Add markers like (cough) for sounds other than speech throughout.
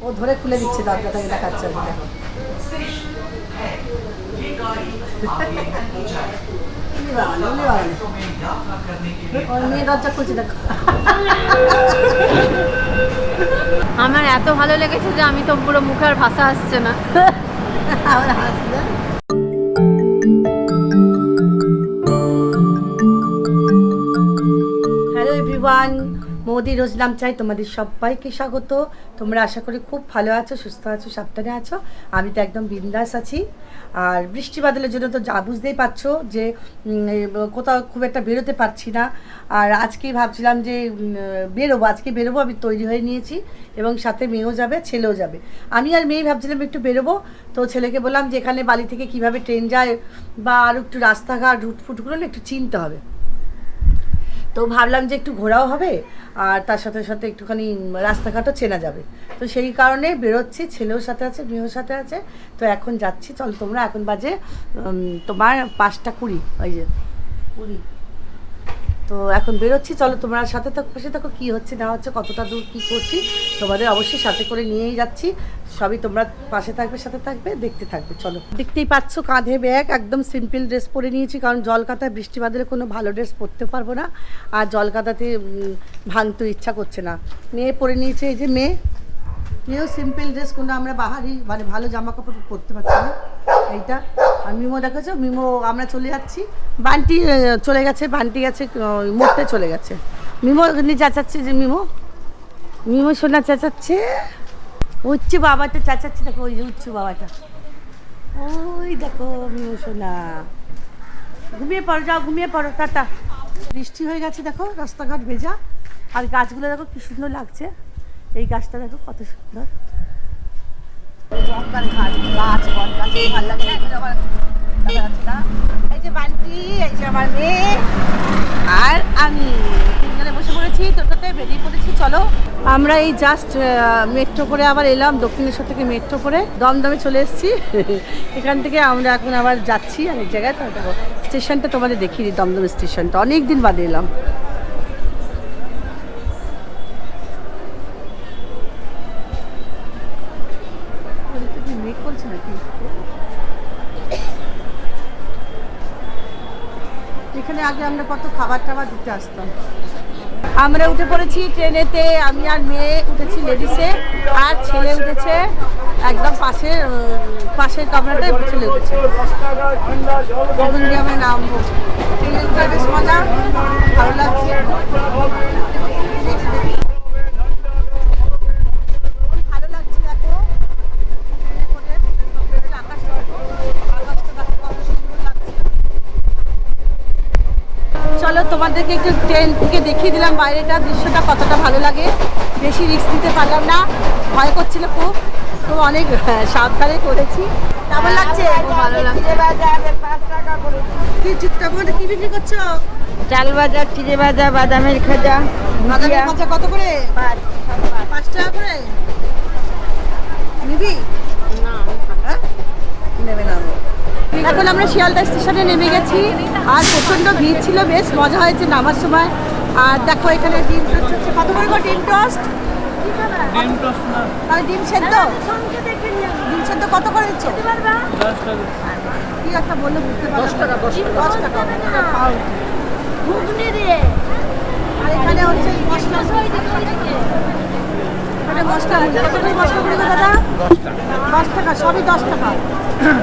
ও ধরে খুলে দিচ্ছে দরজাটাকে দেখাচ্ছে আমার এত ভালো লেগেছে যে আমি তো পুরো মুখে আর ভাষা আসছে না। আমার হাসছে হ্যালো এভরিওয়ান মোদি রোজনাম চাই তোমাদের সবাইকে স্বাগত। তোমরা আশা করি খুব ভালো আছো, সুস্থ আছো, সাবধানে আছো। আমি তো একদম বিন্দাস আছি। আর বৃষ্টি বাদলের জন্য তো যা বুঝতেই পারছ যে কোথাও খুব একটা বেরোতে পারছি না। আর আজকেই ভাবছিলাম যে বেরোবো, আজকে বেরোবো, আমি তৈরি হয়ে নিয়েছি এবং সাথে মেয়েও যাবে, ছেলেও যাবে। আমি আর মেয়ে ভাবছিলাম একটু বেরোবো, তো ছেলেকে বললাম যে এখানে বালি থেকে কীভাবে ট্রেন যায় বা আর একটু রাস্তাঘাট, রুটফুটগুলো না একটু চিনতে হবে। তো ভাবলাম যে একটু ঘোরাও হবে, আর তার সাথে সাথে একটুখানি রাস্তাঘাটও চেনা যাবে। তো সেই কারণে বেরোচ্ছি, ছেলেও সাথে আছে, মেয়েও সাথে আছে। তো এখন যাচ্ছি, চল তোমরা, এখন বাজে তোমার পাঁচটা কুড়ি, ওই যে কুড়ি। তো এখন বেরোচ্ছি, চলো তোমরা সাথে থাকো, পাশে থাকো, কী হচ্ছে, না হচ্ছে, কতটা দূর, কী করছি, তোমাদের অবশ্যই সাথে করে নিয়েই যাচ্ছি। সবই তোমরা পাশে থাকবে, সাথে থাকবে, দেখতে থাকবে, চলো। দেখতেই পাচ্ছ কাঁধে ব্যাগ, একদম সিম্পল ড্রেস পরে নিয়েছি, কারণ জলকাতায় বৃষ্টি বাদলে কোনো ভালো ড্রেস পরতে পারব না, আর জলকাতাতে ভাঙতে ইচ্ছা করছে না। মেয়ে পরে নিয়েছে এই যে মেয়ে, মেয়েও সিম্পল ড্রেস কোনো আমরা বাহারি মানে ভালো জামা কাপড় পরতে পারছি না। এইটা। আর মিমো দেখেছ মিমো, আমরা চলে যাচ্ছি। বান্টি চলে গেছে, বান্টি গেছে মরতে চলে গেছে। মিমো নিয়ে চেঁচাচ্ছে যে মিমো। মিমো সোনা চেঁচাচ্ছে। উচ্চ বাবাটা চেঁচাচ্ছে, দেখো, ওই যে উচ্চ বাবাটা। ওই দেখো মিমো সোনা। ঘুমিয়ে পড়ো, যাও, ঘুমিয়ে পড়ো, টাটা। বৃষ্টি হয়ে গেছে, দেখো, রাস্তাঘাট ভেজা। আর গাছগুলো দেখো, কি সুন্দর লাগছে। এই গাছটা দেখো, কত সুন্দর। ঘাট, গাছ আর আমি বসে বেরিয়ে চলো আমরা এই জাস্ট মেট্রো করে আবার এলাম, দক্ষিণেশ্বর থেকে মেট্রো করে। দমদমে চলে এসেছি। (laughs) এখান থেকে আমরা এখন আবার যাচ্ছি অনেক জায়গায়। তো স্টেশনটা তোমাদের দেখিয়ে দিই, দমদম স্টেশনটা অনেক দিন বাদে এলাম। এখানে আগে আমরা কত খাবার টাবার দিতে আসতাম। আমরা উঠে পড়েছি ট্রেনেতে, আমি আর মেয়ে উঠেছি লেডিসে, আর ছেলে উঠেছে একদম পাশে পাশের কামরাটায়, ছেলে উঠেছে। আমরা নামবো বাইরেটা দৃশ্যটা কতটা ভালো লাগে বেশি রিস্ক নিতে পারলাম না। ভয় করছিল খুব তো অনেক হ্যাঁ, সাবধানে করেছি। কেমন লাগছে? ভালো লাগছে। কি করে। কি বিক্রি করছ? চাল ভাজা চিড়ে ভাজা বাদামের খাজা বাদামের কত করে? পাঁচ টাকা করে? নিবি? হ্যাঁ? নেবে না। এখন আমরা শিয়ালদা স্টেশনে নেমে গেছি। আর প্রচণ্ড ভিড় ছিল বেশ মজা হয়েছে নামার সময়। আর দেখো এখানে ডিম টোস্ট হচ্ছে। কত করে ডিম টোস্ট? আর ডিম সেদ্ধ? ডিম সেদ্ধ কত করে দিচ্ছ? কি একটা বললে বুঝতে দশ টাকা দশ টাকা। ঘুগনি দিয়ে আর এখানে হচ্ছে মশলা। এখানে মশলা কত করে মশলা করে দাদা? দশ টাকা। সবই দশ টাকা।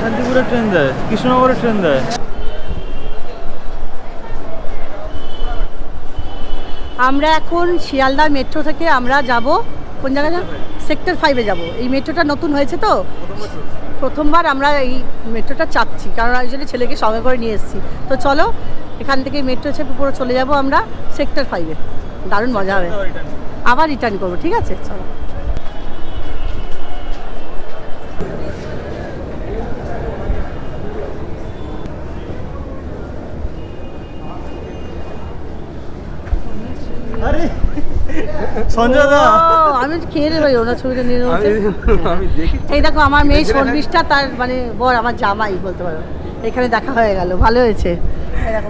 শান্তিপুরে ট্রেন দেয় কৃষ্ণনগরে ট্রেন দেয়। আমরা এখন শিয়ালদা মেট্রো থেকে আমরা যাব কোন জায়গায় সেক্টর ফাইভে যাব। এই মেট্রোটা নতুন হয়েছে তো? প্রথমবার আমরা এই মেট্রোটা চাপছি, কারণ জন্য ছেলেকে সঙ্গে করে নিয়ে এসেছি। তো চলো, এখান থেকে মেট্রো চেপে পুরো চলে যাব আমরা সেক্টর ফাইভে দারুণ মজা হবে। আবার রিটার্ন করব, ঠিক আছে? চলো। সঞ্জয় দা আমি খেয়ে নেব ওনার ছবিটা নিয়ে আমি দেখি। এই দেখো আমার মেয়ে সর্বিশটা তার মানে বর আমার জামাই বলতে পারো। এখানে দেখা হয়ে গেল ভালো হয়েছে।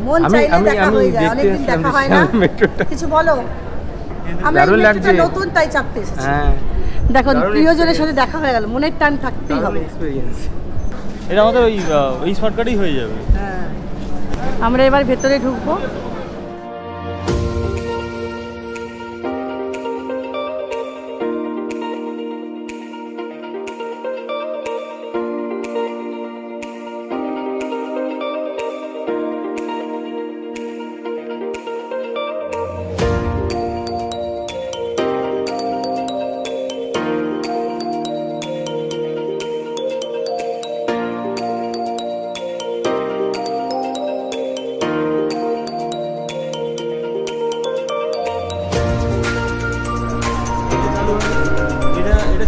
মন চাইলে দেখা হয়ে যায় অনেকদিন দেখা হয় না। কিছু বলো? আমরা। নতুন তাই চাপতে এসেছি। হ্যাঁ। দেখো প্রিয়জনের সাথে দেখা হয়ে গেল মনের টান থাকতেই হবে। এটা আমাদের ওই আহ, এই হয়ে যাবে। হ্যাঁ। আমরা এবার ভেতরে ঢুকবো।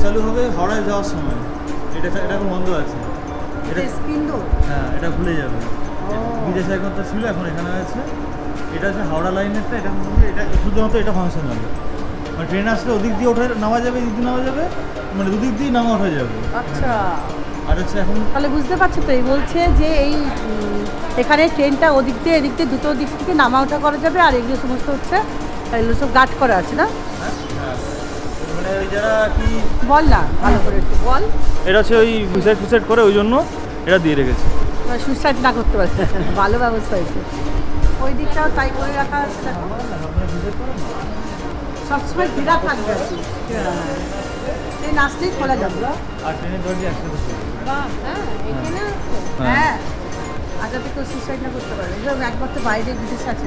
চালু হবে হাওড়ায় যাওয়ার সময়। এটা এটা এখন বন্ধ আছে। এটা হ্যাঁ এটা খুলে যাবে। বিদেশে এখন তো ছিল এখন এখানে আছে এটা হচ্ছে হাওড়া লাইনেরটা এটা এটা শুধুমাত্র এটা ফাংশন হবে। মানে ট্রেন আসলে ওদিক দিয়ে ওঠে নামা যাবে এদিক দিয়ে নামা যাবে মানে দুদিক দিয়ে নামা ওঠা যাবে। আচ্ছা। আর হচ্ছে এখন তাহলে বুঝতে পারছ তো এই বলছে যে এই এখানে ট্রেনটা ওদিক দিয়ে এদিক দিয়ে দুটো দিক থেকে নামা ওঠা করা যাবে আর এগুলো সমস্ত হচ্ছে এগুলো সব গার্ড করা আছে না? হ্যাঁ কি বল না ভালো করে একটু বল। এটা হচ্ছে ওই সুইসাইড ফুইসাইড করে ওই জন্য এটা দিয়ে রেখেছে। সুইসাইড না করতে পারে ভালো ব্যবস্থা হয়েছে। ওই দিকটাও তাই করে রাখা আছে। দেখো। সবসময় ঘেরা থাকবে। ট্রেন আসলেই খোলা যাবে। আর ট্রেনের দরজা একসাথে হ্যাঁ এখানে আছে। হ্যাঁ। সুইসাইড না করতে পারে। এরকম একবার তো বাইরে বিদেশে আছে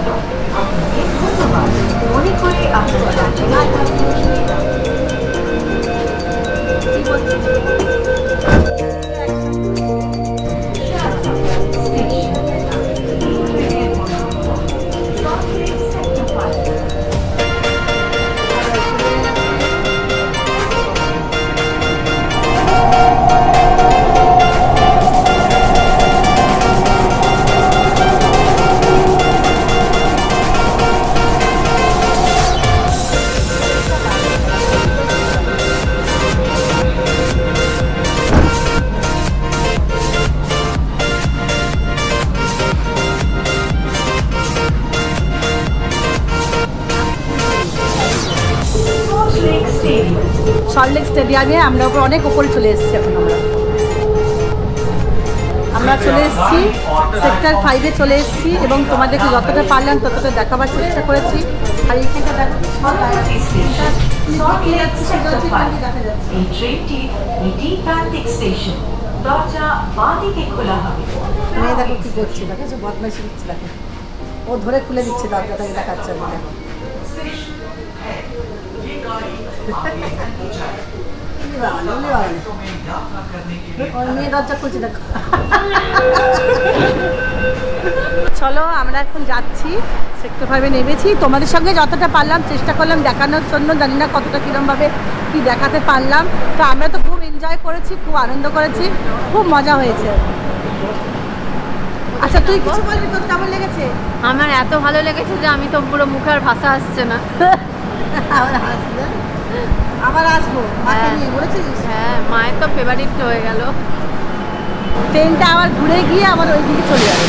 সল্টলেক স্টেডিয়ামে আমরা ওপর অনেক ওপরে চলে এসেছি এখন আমরা। আমরা চলে এসেছি সেক্টর ফাইভে চলে এসেছি এবং তোমাদেরকে যতটা পারলাম ততটা দেখাবার চেষ্টা করেছি। আর এইখানটা দেখো সল্ট লেক সেক্টর ফাইভ এই ট্রেনটি এটি প্রান্তিক স্টেশন। দরজা বাঁদিকে খোলা হবে। মেয়ে দেখো কি করছে দেখো বদমাইশি দিচ্ছে দেখো। ও ধরে খুলে দিচ্ছে দরজাটাকে দেখাচ্ছে আমি চলো আমরা এখন যাচ্ছি। সেক্টর ফাইভে নেমেছি। তোমাদের সঙ্গে যতটা পারলাম চেষ্টা করলাম দেখানোর জন্য। জানি না কতটা কীরমভাবে কি দেখাতে পারলাম। তো আমরা তো খুব এনজয় করেছি খুব আনন্দ করেছি খুব মজা হয়েছে। আচ্ছা তুই কিছু বলবি তোর কেমন লেগেছে? আমার এত ভালো লেগেছে যে আমি তো পুরো মুখে আর ভাষা আসছে না। (laughs) আবার আসবে আবার আসব। মাকে হ্যাঁ। নিয়ে বলেছিস হ্যাঁ মায়ের তো ফেভারিট হয়ে গেল। ট্রেনটা আবার ঘুরে গিয়ে আবার ওই দিকে চলে যাবে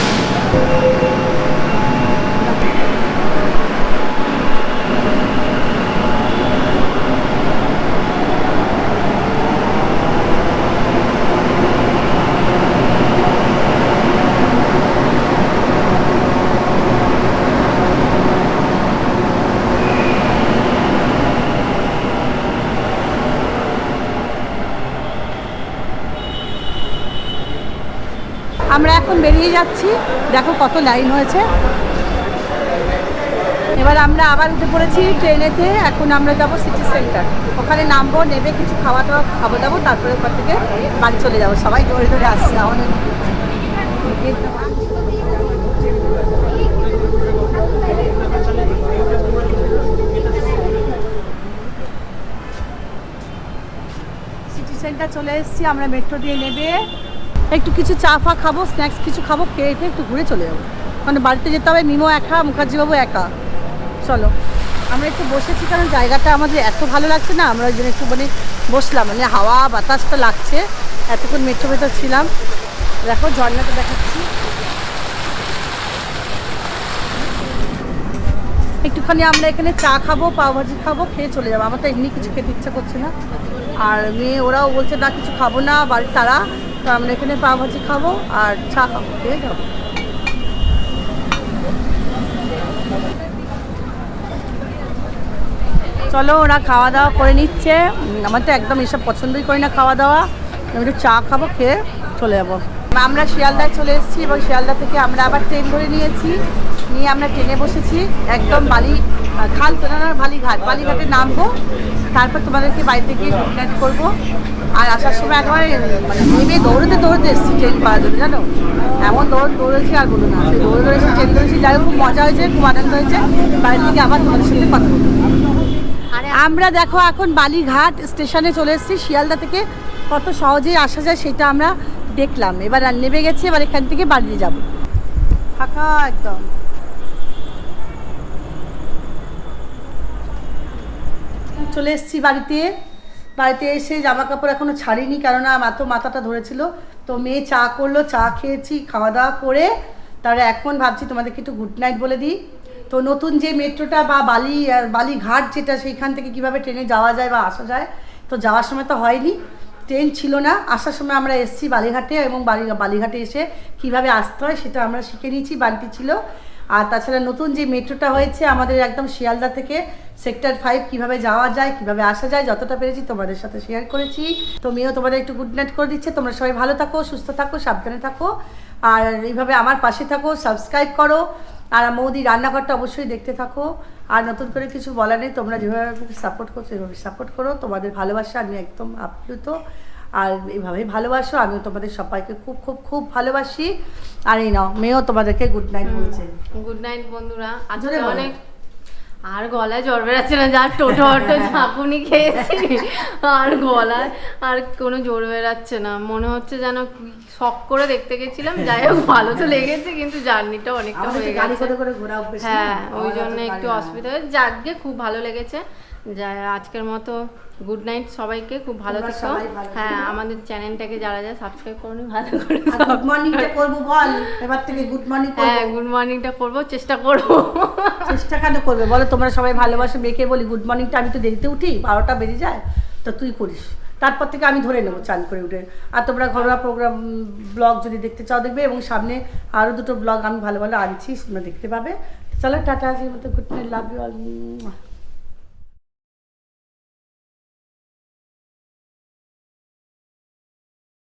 আমরা এখন বেরিয়ে যাচ্ছি। দেখো কত লাইন হয়েছে। এবার আমরা আবার উঠে পড়েছি ট্রেনেতে। এখন আমরা যাব সিটি সেন্টার। ওখানে নামবো, নেবে, কিছু খাওয়া দাওয়া খাব দাবো তারপরে ওখান থেকে বাড়ি চলে যাব। সবাই ধরে ধরে আসছে। আমাদের সিটি সেন্টার চলে এসেছি। আমরা মেট্রো দিয়ে নেবে। একটু কিছু চা ফা খাব স্ন্যাক্স কিছু খাব, খেয়ে খেয়ে একটু ঘুরে চলে যাব। মানে বাড়িতে যেতে হবে, মিমো একা, মুখার্জিবাবু একা। চলো। আমরা একটু বসেছি কারণ জায়গাটা আমাদের এত ভালো লাগছে না, আমরা ওই জন্য একটু মানে বসলাম। মানে হাওয়া বাতাসটা লাগছে, এতক্ষণ মেট্রো ভেতর ছিলাম। দেখো, ঝর্ণাটা দেখাচ্ছি। একটুখানি আমরা এখানে চা খাব পাওভাজি খাব, খেয়ে চলে যাব। আমার তো এমনি কিছু খেতে ইচ্ছা করছে না। আর মেয়ে, ওরাও বলছে, না, কিছু খাব না, বাড়ির তারা। তো আমরা এখানে পাওভাজি খাব আর চা খাব, খেয়ে যাব। চলো, ওরা খাওয়া দাওয়া করে নিচ্ছে। আমার তো একদম এসব পছন্দই করি না খাওয়া দাওয়া। আমি একটু চা খাব, খেয়ে চলে যাব। আমরা শিয়ালদায় চলে এসেছি এবং শিয়ালদা থেকে আমরা আবার ট্রেন ধরে নিয়েছি। নিয়ে আমরা ট্রেনে বসেছি। একদম বালি খাল তো না না, বালিঘাট। বালিঘাটে নামবো তারপর তোমাদেরকে বাড়িতে গিয়ে গুড নাইট করব। আর আসার সময় একেবারে মানে নেমে দৌড়তে দৌড়তে এসেছি ট্রেন পাওয়ার জন্য জানো? এমন দৌড় দৌড়েছি আর বলো না। সেই দৌড়ে দৌড়েছি ট্রেন ধরেছি। যাই খুব মজা হয়েছে খুব আনন্দ হয়েছে। বাড়ির থেকে আবার তোমাদের সাথে কথা বলব। আরে আমরা দেখো এখন বালিঘাট স্টেশনে চলে এসেছি। শিয়ালদা থেকে কত সহজেই আসা যায় সেটা আমরা দেখলাম। এবার আর নেমে গেছি, এবার এখান থেকে বাড়ি যাব। ফাঁকা একদম। চলে এসেছি বাড়িতে। বাড়িতে এসে জামা কাপড় এখনও ছাড়িনি, কেননা মাত্র মাথাটা ধরেছিল। তো মেয়ে চা করল, চা খেয়েছি, খাওয়া দাওয়া করে। তারপরে এখন ভাবছি তোমাদেরকে একটু গুড নাইট বলে দিই। তো নতুন যে মেট্রোটা বা বালি, বালিঘাট যেটা, সেইখান থেকে কীভাবে ট্রেনে যাওয়া যায় বা আসা যায়, তো যাওয়ার সময় তো হয়নি। ট্রেন ছিল না। আসার সময় আমরা এসেছি বালিঘাটে এবং বালি, বালিঘাটে এসে কীভাবে আসতে হয় সেটা আমরা শিখে নিয়েছি। বান্টি ছিল আর তাছাড়া নতুন যে মেট্রোটা হয়েছে, আমাদের একদম শিয়ালদা থেকে সেক্টর ফাইভ কীভাবে যাওয়া যায়, কীভাবে আসা যায়, যতটা পেরেছি তোমাদের সাথে শেয়ার করেছি। তো মেয়েও তোমাদের একটু গুড নাইট করে দিচ্ছে। তোমরা সবাই ভালো থাকো, সুস্থ থাকো, সাবধানে থাকো। আর এইভাবে আমার পাশে থাকো সাবস্ক্রাইব করো। আর মৌদি রান্নাঘরটা অবশ্যই দেখতে থাকো। আর নতুন করে কিছু বলার নেই, তোমরা যেভাবে সাপোর্ট করছ সেভাবে সাপোর্ট করো। তোমাদের ভালোবাসা আমি একদম আপ্লুত আর এইভাবেই ভালোবাসো। আমিও তোমাদের সবাইকে খুব খুব খুব ভালোবাসি। আর এই নাও মেয়েও তোমাদেরকে গুড নাইট বলছে। গুড নাইট বন্ধুরা। আজকে অনেক আর গলায় জ্বর বেরাচ্ছে না যা টোটো অটো (laughs) ঝাঁকুনি খেয়েছি। আর গলায় আর কোনো জোর বেরাচ্ছে না। মনে হচ্ছে যেন শখ করে দেখতে গেছিলাম। যাই হোক ভালো তো লেগেছে কিন্তু জার্নিটা অনেকটা হয়ে গেছে। হ্যাঁ ওই জন্য একটু অসুবিধা হয় যাকগে খুব ভালো লেগেছে। যা আজকের মতো গুড নাইট সবাইকে খুব ভালো থেকো। হ্যাঁ আমাদের চ্যানেলটাকে যারা যারা সাবস্ক্রাইব করনি ভালো করে গুড মর্নিংটা করব বল। এবার থেকে গুড মর্নিং হ্যাঁ গুড মর্নিংটা করব চেষ্টা করব। চেষ্টা কেন করবে? বলো তোমরা সবাই ভালোবাসো মেয়েকে বলি গুড মর্নিংটা আমি তো দেরিতে উঠি বারোটা বেরিয়ে যায় তো তুই করিস। তারপর থেকে আমি ধরে নেব চান করে উঠে। আর তোমরা ঘরোয়া প্রোগ্রাম ব্লগ যদি দেখতে চাও দেখবে এবং সামনে আরও দুটো ব্লগ আমি ভালো ভালো আনছি তোমরা দেখতে পাবে। চলো টাটা আজকের মতো good night love you all